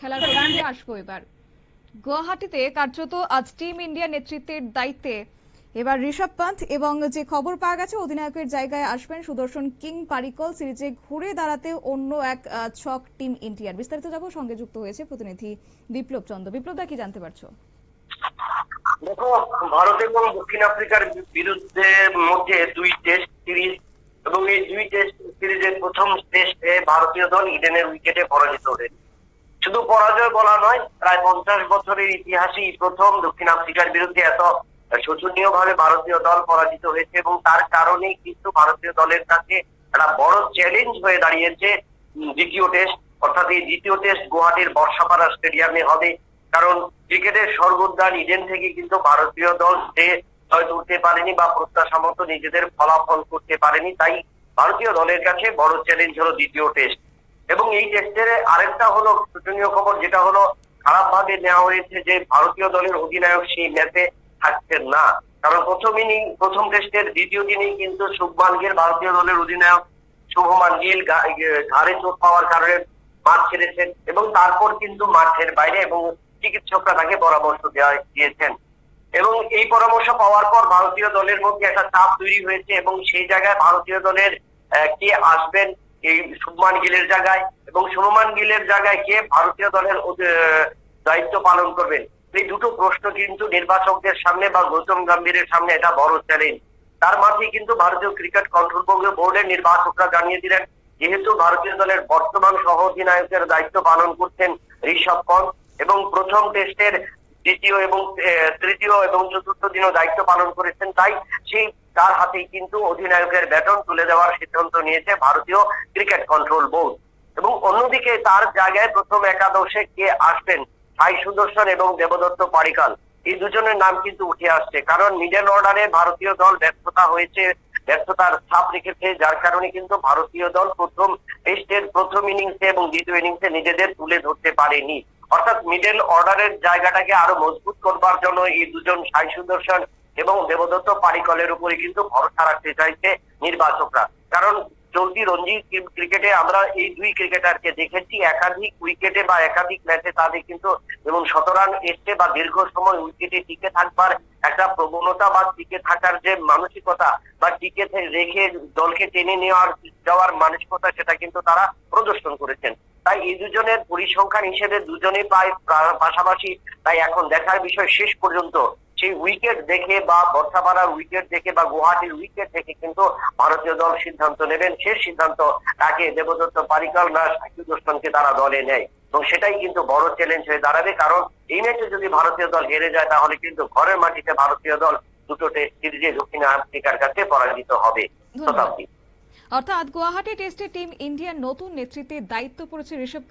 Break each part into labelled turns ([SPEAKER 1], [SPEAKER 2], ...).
[SPEAKER 1] খেলার প্রসঙ্গে আসব এবার। গুয়াহাটিতে কার্যত আজ টিম ইন্ডিয়া নেতৃত্বের দায়িত্বে। এবার ঋষভ পান্থ এবং যে খবর পাওয়া গেছে, অধিনায়কের জায়গায় আসবেন সুদর্শন কিং পারিকল। সিরিজে ঘুরে দাঁড়াতে অন্য এক ছক টিম ইন্ডিয়ার। বিস্তারিত যাব সঙ্গে যুক্ত হয়েছে প্রতিনিধি বিপ্লব চন্দ্র। বিপ্লব দা, কি জানতে পারছ?
[SPEAKER 2] দেখো ভারত এবং দক্ষিণ আফ্রিকার বিরুদ্ধে মধ্যে দুই টেস্ট সিরিজ এবং এই দুই টেস্ট সিরিজের প্রথম টেস্টে ভারতীয় দল ইডেনের উইকেটে পরাজিত হয়েছে। শুধু পরাজয় বলা নয়, প্রায় পঞ্চাশ বছরের ইতিহাসে প্রথম দক্ষিণ আফ্রিকার বিরুদ্ধে এত শোচনীয় ভাবে ভারতীয় দল পরাজিত হয়েছে এবং তার কারণেই কিন্তু ভারতীয় দলের কাছে একটা বড় চ্যালেঞ্জ হয়ে দাঁড়িয়েছে দ্বিতীয় টেস্ট অর্থাৎ এই দ্বিতীয় টেস্ট গুয়াহাটির বর্ষাপাড়া স্টেডিয়ামে হবে। কারণ ক্রিকেটের স্বর্গোদ্যান ইডেন থেকে কিন্তু ভারতীয় দল যে জয় তুলতে পারেনি বা প্রত্যাশা মতো নিজেদের ফলাফল করতে পারেনি, তাই ভারতীয় দলের কাছে বড় চ্যালেঞ্জ হলো দ্বিতীয় টেস্ট এবং এই টেস্টের আরেকটা হলো শোচনীয় খবর, যেটা হলো খারাপ ভাবে নেওয়া হয়েছে যে ভারতীয় দলের অধিনায়ক সেই ম্যাচে থাকছেন না। কারণ প্রথম ইনিং, প্রথম টেস্টের দ্বিতীয় দিনেই কিন্তু শুভমান গিল ভারতীয় দলের অধিনায়ক শুভমান গিল ঘাড়ে চোট পাওয়ার কারণে মাঠ ছেড়েছেন এবং তারপর কিন্তু মাঠের বাইরে এবং চিকিৎসকরা তাকে পরামর্শ দেওয়া দিয়েছেন। এবং এই পরামর্শ পাওয়ার পর ভারতীয় দলের মধ্যে একটা চাপ তৈরি হয়েছে এবং সেই জায়গায় ভারতীয় দলের কে আসবেন এই শুভমান গিলের জায়গায় এবং শুভমান গিলের জায়গায় কে ভারতীয় দলের দায়িত্ব পালন করবেন এই দুটো প্রশ্ন কিন্তু নির্বাচকদের সামনে বা গৌতম গম্ভীরের সামনে এটা বড় চ্যালেঞ্জ তার মাঝে কিন্তু ভারতীয় ক্রিকেট কন্ট্রোল বোর্ডের নির্বাচকরা জানিয়ে দিলেন, যেহেতু ভারতীয় দলের বর্তমান সহ অধিনায়কের দায়িত্ব পালন করছেন ঋষভ পন্থ এবং প্রথম টেস্টের দ্বিতীয় এবং তৃতীয় এবং চতুর্থ দিনও দায়িত্ব পালন করেছেন, তাই সেই, তার হাতেই কিন্তু অধিনায়কের ব্যাটন তুলে দেওয়ার সিদ্ধান্ত নিয়েছে ভারতীয় ক্রিকেট কন্ট্রোল বোর্ড। এবং অন্যদিকে তার জায়গায় প্রথম একাদশে কে আসবেন সাই সুদর্শন এবং দেবদত্ত পারিকাল, এই দুজনের নাম কিন্তু উঠে আসছে। কারণ মিডল অর্ডারে ভারতীয় দল ব্যর্থতা হয়েছে, ব্যর্থতার ছাপ রেখেছে, যার কারণে কিন্তু ভারতীয় দল প্রথম টেস্টের প্রথম ইনিংসে এবং দ্বিতীয় ইনিংসে নিজেদের তুলে ধরতে পারেনি। অর্থাৎ মিডল অর্ডারের জায়গাটাকে আরও মজবুত করবার জন্য এই দুজন সাই সুদর্শন এবং দেবদত্ত পারিকলের উপরে কিন্তু ভরসা রাখতে চাইছে নির্বাচকরা। কারণ চলতি রঞ্জি ক্রিকেটে আমরা এই দুই ক্রিকেটারকে দেখেছি, একাধিক উইকেটে বা একাধিক ম্যাচে তাদের কিন্তু যেমন শতরান এসছে বা দীর্ঘ সময় উইকেটে টিকে থাকবার একটা প্রবণতা বা টিকে থাকার যে মানসিকতা বা টিকে রেখে দলকে টেনে নেওয়ার, যাওয়ার মানসিকতা সেটা কিন্তু তারা প্রদর্শন করেছেন। তাই এই দুজনের পরিসংখ্যান হিসেবে দুজনেই প্রায় পাশাপাশি তাই এখন দেখার বিষয় শেষ পর্যন্ত। সেই উইকেট দেখে বা বর্ষাপাড়ার উইকেট দেখে বা গুয়াহাটির উইকেট দেখে কিন্তু ভারতীয় দল সিদ্ধান্ত নেবেন। শেষ সিদ্ধান্ত তাকে দেবদত্ত পারিকাল না সাকিব দর্শনকে তারা দলে নেয়। এবং সেটাই কিন্তু বড় চ্যালেঞ্জ হয়ে দাঁড়াবে। কারণ এই ম্যাচে যদি ভারতীয় দল হেরে যায় তাহলে কিন্তু ঘরের মাটিতে ভারতীয় দল দুটো টেস্ট সিরিজে দক্ষিণ আফ্রিকার কাছে পরাজিত হবে। শতাব্দী
[SPEAKER 1] অর্থাৎ গুয়াহাটি টেস্টে টিম ইন্ডিয়ার নতুন নেতৃত্বে দায়িত্ব পড়েছে ঋষভ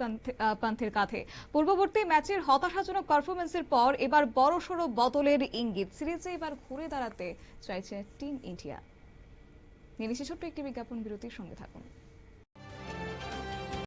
[SPEAKER 1] পান্থের কাঁধে। পূর্ববর্তী ম্যাচের হতাশাজনক পারফরমেন্সের পর এবার বড়সড় বদলের ইঙ্গিত। সিরিজে এবার ঘুরে দাঁড়াতে চাইছে টিম ইন্ডিয়া। নিয়ে ছোট্ট একটি বিজ্ঞাপন বিরতির সঙ্গে থাকুন।